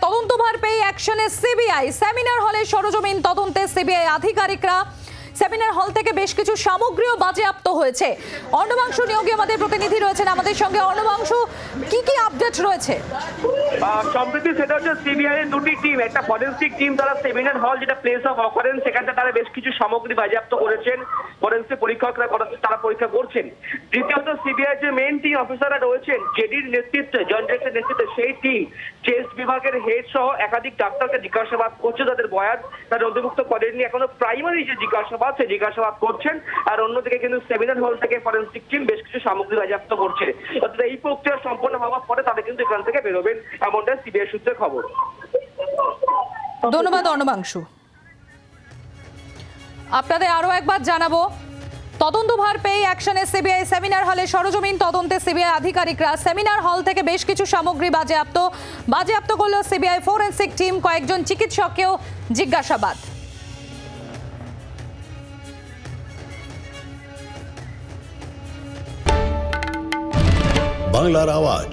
তদন্তভার পেয়ে অ্যাকশনে CBI. Seminar হলে সরজমিন তদন্তে সিবিআই আধিকারিকরা। সেমিনার হল থেকে বেশ কিছু সামগ্রীও বাজেয়াপ্ত হয়েছে। অর্ণবাংশু নিয়োগে আমাদের প্রতিনিধি রয়েছেন আমাদের সঙ্গে। অর্ণবাংশু, কি আপডেট রয়েছে। সম্প্রতি সেটা হচ্ছে সিবিআই এর দুটি টিম একটা ফরেন্সিক টিম তারা সেমিনার হল যেটা প্লেস অফ অকারেন্স সেখানে তারা বেশ কিছু সামগ্রী বাজেয়াপ্ত করেছেন ফরেন্সিক পরীক্ষকরা তারা পরীক্ষা করছেন। দ্বিতীয়ত সিবিআই যে মেইন টিম অফিসাররা রয়েছেন, জেডির নেতৃত্বে ডিরেক্টর নেতৃত্বে সেই টিম চেস্ট বিভাগের হেড সহ একাধিক ডাক্তারকে জিজ্ঞাসাবাদ করছে, তাদের বয়ান তারা অন্তর্ভুক্ত করেননি। এখনও প্রাইমারি যে জিজ্ঞাসাবাদ, সেই জিজ্ঞাসাবাদ করছেন, আর অন্যদিকে কিন্তু সেমিনার হল থেকে ফরেন্সিক টিম বেশ কিছু সামগ্রী বাজেয়াপ্ত করছে। অর্থাৎ এই প্রক্রিয়া সম্পন্ন হওয়ার পরে তারা কিন্তু এখান থেকে বেরোবেন। এমনটা সিবিআই সূত্রে খবর। ধন্যবাদ অর্ণবাংশু। আপনাদের আরও একবার জানাব তদন্তভার পেয়ে অ্যাকশনে সিবিআই সেমিনার হলে সরজমিন তদন্তে সিবিআই আধিকারিকরা। সেমিনার হল থেকে বেশ কিছু সামগ্রী বাজেয়াপ্ত বাজেয়াপ্ত করল সিবিআই ফোরেন্সিক টিম কয়েকজন চিকিৎসককেও জিজ্ঞাসাবাদ। বাংলার আওয়াজ।